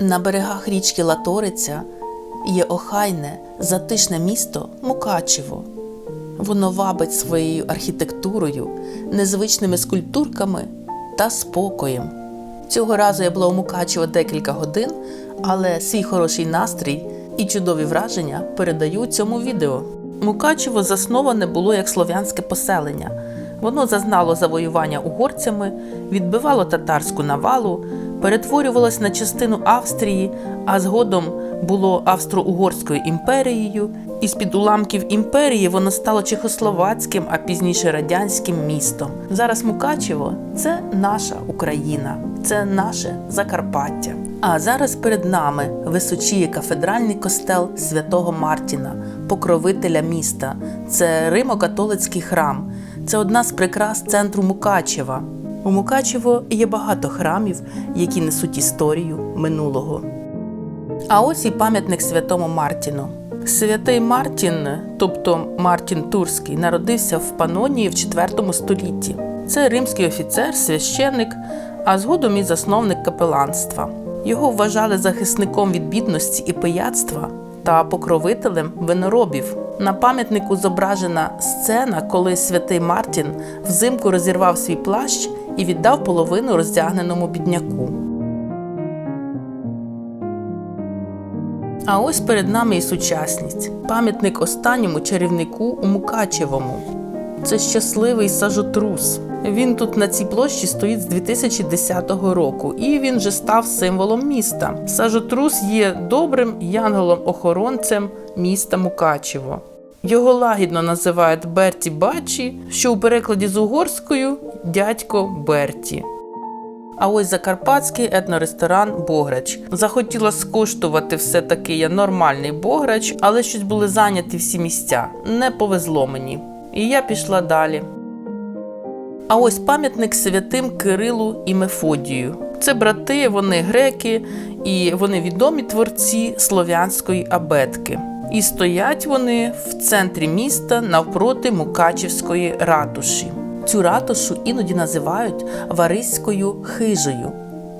На берегах річки Латориця є охайне, затишне місто Мукачево. Воно вабить своєю архітектурою, незвичними скульптурками та спокоєм. Цього разу я була у Мукачево декілька годин, але свій хороший настрій і чудові враження передаю у цьому відео. Мукачево засноване було як слов'янське поселення. Воно зазнало завоювання угорцями, відбивало татарську навалу, перетворювалось на частину Австрії, а згодом було Австро-Угорською імперією. І з-під уламків імперії воно стало чехословацьким, а пізніше радянським містом. Зараз Мукачево це наша Україна, це наше Закарпаття. А зараз перед нами височіє кафедральний костел святого Мартіна, покровителя міста. Це Римо-католицький храм. Це одна з прикрас центру Мукачева. У Мукачево є багато храмів, які несуть історію минулого. А ось і пам'ятник святому Мартіну. Святий Мартін, тобто Мартін Турський, народився в Панонії в IV столітті. Це римський офіцер, священник, а згодом і засновник капеланства. Його вважали захисником від бідності і пияцтва та покровителем виноробів. На пам'ятнику зображена сцена, коли святий Мартін взимку розірвав свій плащ і віддав половину роздягненому бідняку. А ось перед нами і сучасність. Пам'ятник останньому чарівнику у Мукачевому. Це щасливий сажотрус. Він тут на цій площі стоїть з 2010 року, і він вже став символом міста. Сажотрус є добрим янголом-охоронцем міста Мукачево. Його лагідно називають Берті Бачі, що у перекладі з угорською дядько Берті. А ось закарпатський етноресторан Бограч. Захотіла скуштувати все-таки я нормальний Бограч, але щось були зайняті всі місця. Не повезло мені. І я пішла далі. А ось пам'ятник святим Кирилу і Мефодію. Це брати, вони греки, і вони відомі творці слов'янської абетки. І стоять вони в центрі міста навпроти Мукачівської ратуші. Цю ратушу іноді називають Вариською хижею,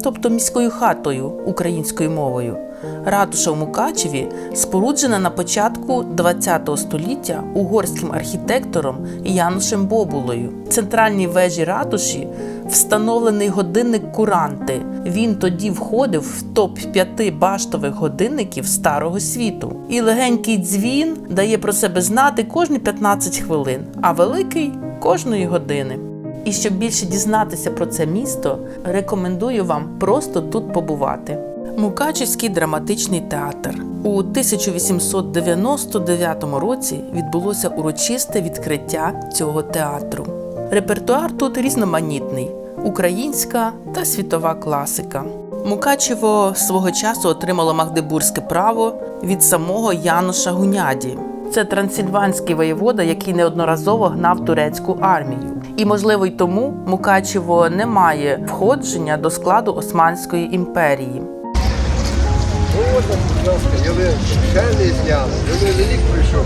тобто міською хатою українською мовою. Ратуша в Мукачеві споруджена на початку ХХ століття угорським архітектором Янушем Бобулою. В центральній вежі ратуші встановлений годинник Куранти. Він тоді входив в топ 5 баштових годинників старого світу. І легенький дзвін дає про себе знати кожні 15 хвилин, а великий кожної години. І щоб більше дізнатися про це місто, рекомендую вам просто тут побувати. Мукачівський драматичний театр у 1899 році відбулося урочисте відкриття цього театру. Репертуар тут різноманітний: українська та світова класика. Мукачево свого часу отримало магдебурзьке право від самого Януша Гуняді. Це трансильванський воєвода, який неодноразово гнав турецьку армію. І, можливо, й тому Мукачево не має входження до складу Османської імперії. Можна, будь ласка, ялинку. Ще не зняли. Зелений рік прийшов,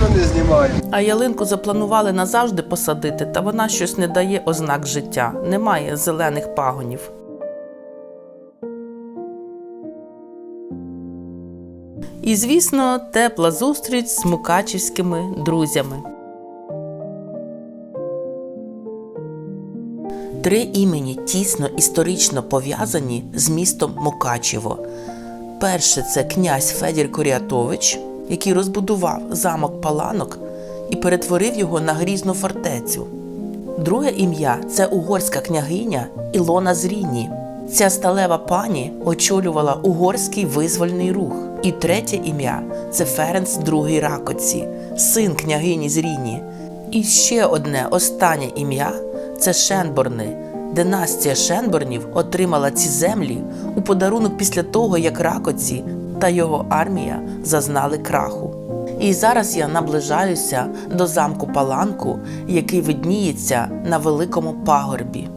ніхто не знімає. А ялинку запланували назавжди посадити, та вона щось не дає ознак життя, немає зелених пагонів. І, звісно, тепла зустріч з мукачівськими друзями. Три імені тісно історично пов'язані з містом Мукачево. Перше це князь Федір Коріатович, який розбудував замок Паланок і перетворив його на грізну фортецю. Друге ім'я це угорська княгиня Ілона Зріні. Ця сталева пані очолювала угорський визвольний рух. І третє ім'я це Ференц II Ракоці, син княгині Зріні. І ще одне останнє ім'я це Шенборни. Династія Шенборнів отримала ці землі у подарунок після того, як Ракоці та його армія зазнали краху. І зараз я наближаюся до замку Паланку, який видніється на великому пагорбі.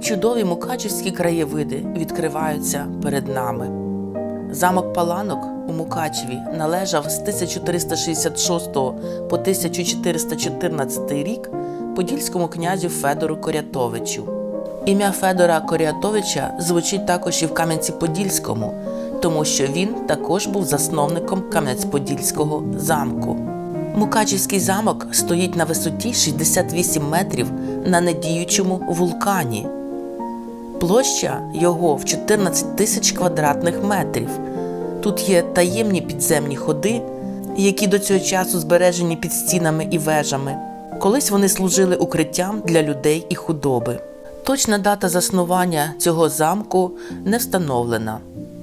Чудові мукачівські краєвиди відкриваються перед нами. Замок Паланок у Мукачеві належав з 1366 по 1414 рік подільському князю Федору Корятовичу. Ім'я Федора Корятовича звучить також і в Кам'янці-Подільському, тому що він також був засновником Кам'янець-Подільського замку. Мукачівський замок стоїть на висоті 68 метрів на недіючому вулкані. Площа його в 14 тисяч квадратних метрів. Тут є таємні підземні ходи, які до цього часу збережені під стінами і вежами. Колись вони служили укриттям для людей і худоби. Точна дата заснування цього замку не встановлена,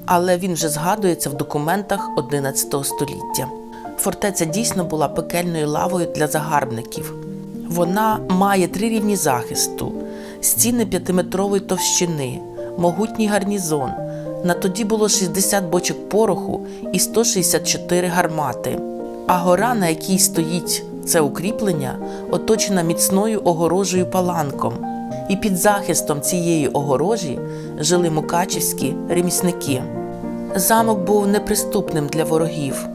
але він вже згадується в документах XI століття. Фортеця дійсно була пекельною лавою для загарбників. Вона має три рівні захисту, стіни п'ятиметрової товщини, могутній гарнізон. На тоді було 60 бочок пороху і 164 гармати. А гора, на якій стоїть це укріплення, оточена міцною огорожею паланком. І під захистом цієї огорожі жили мукачівські ремісники. Замок був неприступним для ворогів.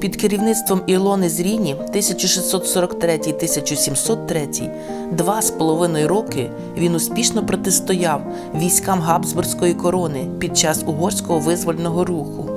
Під керівництвом Ілони Зріні 1643-1703 два з половиною роки він успішно протистояв військам Габсбурзької корони під час угорського визвольного руху.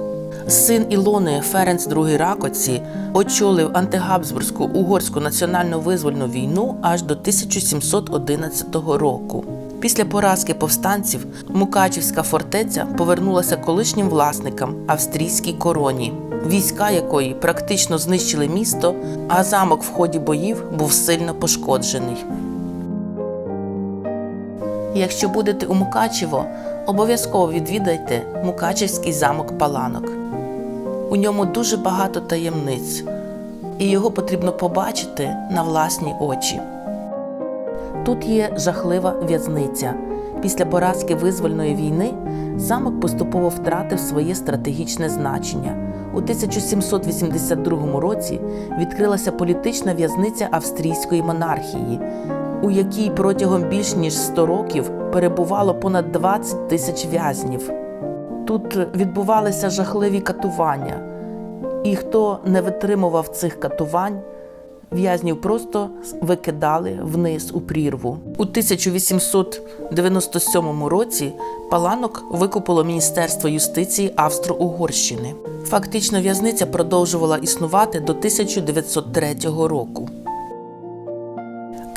Син Ілони Ференц II Ракоці очолив антигабсбурзьку угорську національно визвольну війну аж до 1711 року. Після поразки повстанців Мукачівська фортеця повернулася колишнім власникам австрійській короні, війська якої практично знищили місто, а замок в ході боїв був сильно пошкоджений. Якщо будете у Мукачево, обов'язково відвідайте Мукачівський замок Паланок. У ньому дуже багато таємниць, і його потрібно побачити на власні очі. Тут є жахлива в'язниця. Після поразки визвольної війни замок поступово втратив своє стратегічне значення. У 1782 році відкрилася політична в'язниця австрійської монархії, у якій протягом більш ніж 100 років перебувало понад 20 тисяч в'язнів. Тут відбувалися жахливі катування, і хто не витримував цих катувань, в'язнів просто викидали вниз у прірву. У 1897 році Паланок викупило Міністерство юстиції Австро-Угорщини. Фактично, в'язниця продовжувала існувати до 1903 року.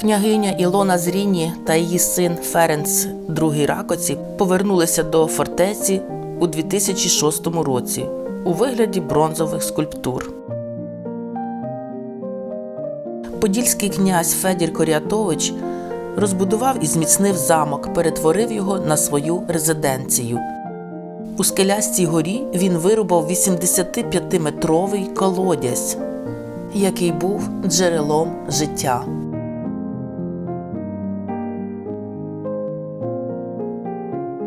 Княгиня Ілона Зріні та її син Ференц II Ракоці повернулися до фортеці у 2006 році у вигляді бронзових скульптур. Подільський князь Федір Корятович розбудував і зміцнив замок, перетворив його на свою резиденцію. У скелястій горі він вирубав 85-метровий колодязь, який був джерелом життя.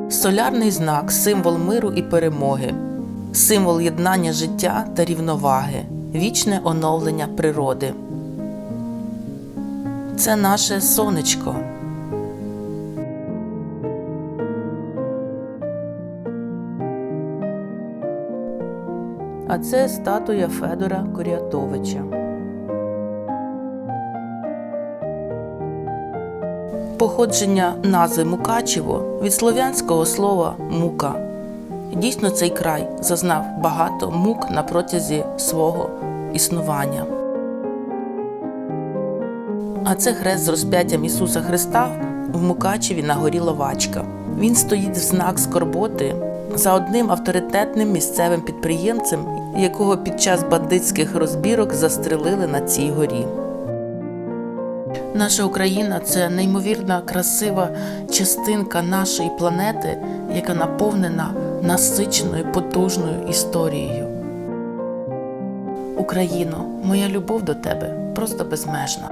Солярний знак символ миру і перемоги, символ єднання життя та рівноваги, вічне оновлення природи. Це наше сонечко. А це статуя Федора Корятовича. Походження назви Мукачево від слов'янського слова мука. Дійсно, цей край зазнав багато мук на протязі свого існування. А це хрест з розп'яттям Ісуса Христа в Мукачеві на горі Ловачка. Він стоїть в знак скорботи за одним авторитетним місцевим підприємцем, якого під час бандитських розбірок застрелили на цій горі. Наша Україна це неймовірна красива частинка нашої планети, яка наповнена насиченою потужною історією. Україно, моя любов до тебе просто безмежна.